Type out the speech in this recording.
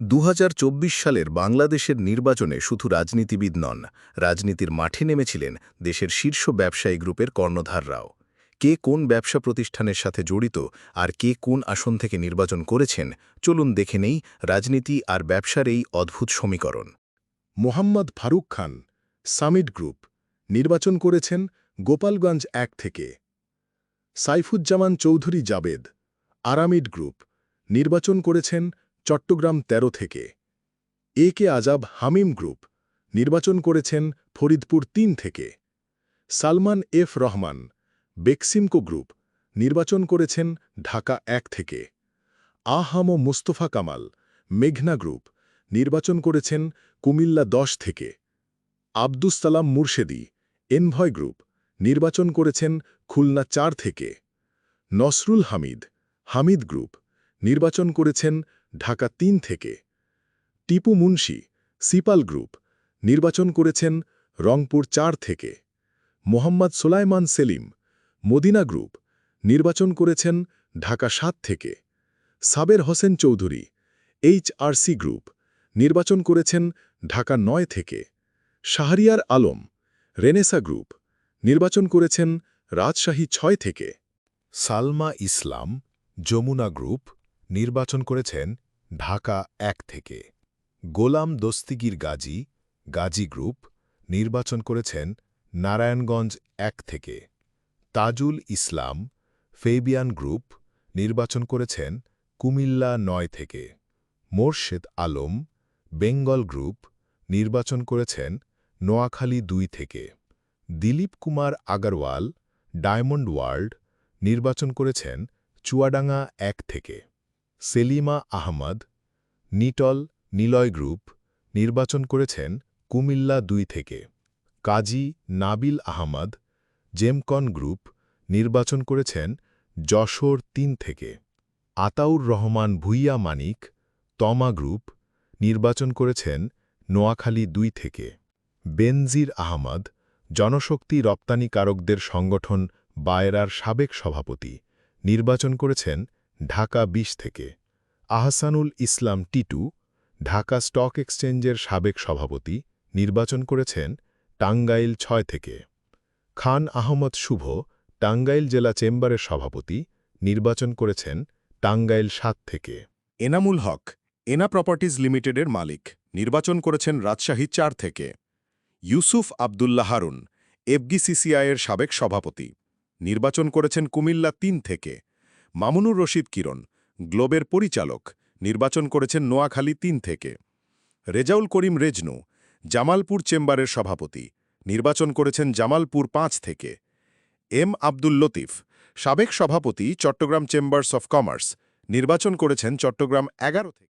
দু হাজার চব্বিশ সালের বাংলাদেশের নির্বাচনে শুধু রাজনীতিবিদ নন, রাজনীতির মাঠে নেমেছিলেন দেশের শীর্ষ ব্যবসায়ী গ্রুপের কর্ণধাররাও। কে কোন ব্যবসা প্রতিষ্ঠানের সাথে জড়িত আর কে কোন আসন থেকে নির্বাচন করেছেন, চলুন দেখে নেই রাজনীতি আর ব্যবসার এই অদ্ভুত সমীকরণ। মোহাম্মদ ফারুক খান, সামিট গ্রুপ, নির্বাচন করেছেন গোপালগঞ্জ এক থেকে। সাইফুজ্জামান চৌধুরী জাবেদ, আরামিড গ্রুপ, নির্বাচন করেছেন চট্টগ্রাম ১৩ থেকে। এ কে আজাব হামিম গ্রুপ, নির্বাচন করেছেন ফরিদপুর তিন থেকে। সালমান এফ রহমান, বেক্সিমকো গ্রুপ, নির্বাচন করেছেন ঢাকা এক থেকে। আহাম মুস্তফা কামাল, মেঘনা গ্রুপ, নির্বাচন করেছেন কুমিল্লা দশ থেকে। আব্দুস সালাম মুর্শেদি, এনভয় গ্রুপ, নির্বাচন করেছেন খুলনা চার থেকে। নসরুল হামিদ হামিদ গ্রুপ, নির্বাচন করেছেন ঢাকা তিন থেকে। টিপু মুন্সি, সিপাল গ্রুপ, নির্বাচন করেছেন রংপুর চার থেকে। মোহাম্মদ সোলাইমান সেলিম, মদিনা গ্রুপ, নির্বাচন করেছেন ঢাকা সাত থেকে। সাবের হোসেন চৌধুরী, এইচআরসি গ্রুপ, নির্বাচন করেছেন ঢাকা নয় থেকে। শাহরিয়ার আলম, রেনেসা গ্রুপ, নির্বাচন করেছেন রাজশাহী ছয় থেকে। সালমা ইসলাম, যমুনা গ্রুপ, নির্বাচন করেছেন ঢাকা এক থেকে। গোলাম দস্তিগির গাজী গাজী গ্রুপ, নির্বাচন করেছেন নারায়ণগঞ্জ এক থেকে। তাজুল ইসলাম, ফেবিয়ান গ্রুপ, নির্বাচন করেছেন কুমিল্লা নয় থেকে। মোর্শেদ আলম, বেঙ্গল গ্রুপ, নির্বাচন করেছেন নোয়াখালী দুই থেকে। দিলীপ কুমার আগারওয়াল, ডায়মন্ড ওয়ার্ল্ড, নির্বাচন করেছেন চুয়াডাঙ্গা এক থেকে। সেলিমা আহমদ, নিটল নিলয় গ্রুপ, নির্বাচন করেছেন কুমিল্লা দুই থেকে। কাজী নাবিল আহমদ, জেমকন গ্রুপ, নির্বাচন করেছেন যশোর তিন থেকে। আতাউর রহমান ভুইয়া মানিক, তমা গ্রুপ, নির্বাচন করেছেন নোয়াখালী দুই থেকে। বেনজির আহমদ, জনশক্তি রপ্তানিকারকদের সংগঠন বায়রার সাবেক সভাপতি, নির্বাচন করেছেন ঢাকা ২০ থেকে। আহসানুল ইসলাম টিটু, ঢাকা স্টক এক্সচেঞ্জের সাবেক সভাপতি, নির্বাচন করেছেন টাঙ্গাইল ছয় থেকে। খান আহমদ শুভ, টাঙ্গাইল জেলা চেম্বারের সভাপতি, নির্বাচন করেছেন টাঙ্গাইল সাত থেকে। এনামুল হক, এনা প্রপার্টিজ লিমিটেডের মালিক, নির্বাচন করেছেন রাজশাহী চার থেকে। ইউসুফ আবদুল্লাহ হারুন এফগিসিসিআইয়ের সাবেক সভাপতি, নির্বাচন করেছেন কুমিল্লা তিন থেকে। মামুনুর রশিদ কিরণ, গ্লোবের পরিচালক, নির্বাচন করেছেন নোয়াখালী তিন থেকে। রেজাউল করিম রেজনু, জামালপুর চেম্বারের সভাপতি, নির্বাচন করেছেন জামালপুর পাঁচ থেকে। এম আব্দুল লতিফ, সাবেক সভাপতি, চট্টগ্রাম চেম্বার্স অফ কমার্স, নির্বাচন করেছেন চট্টগ্রাম এগারো থেকে।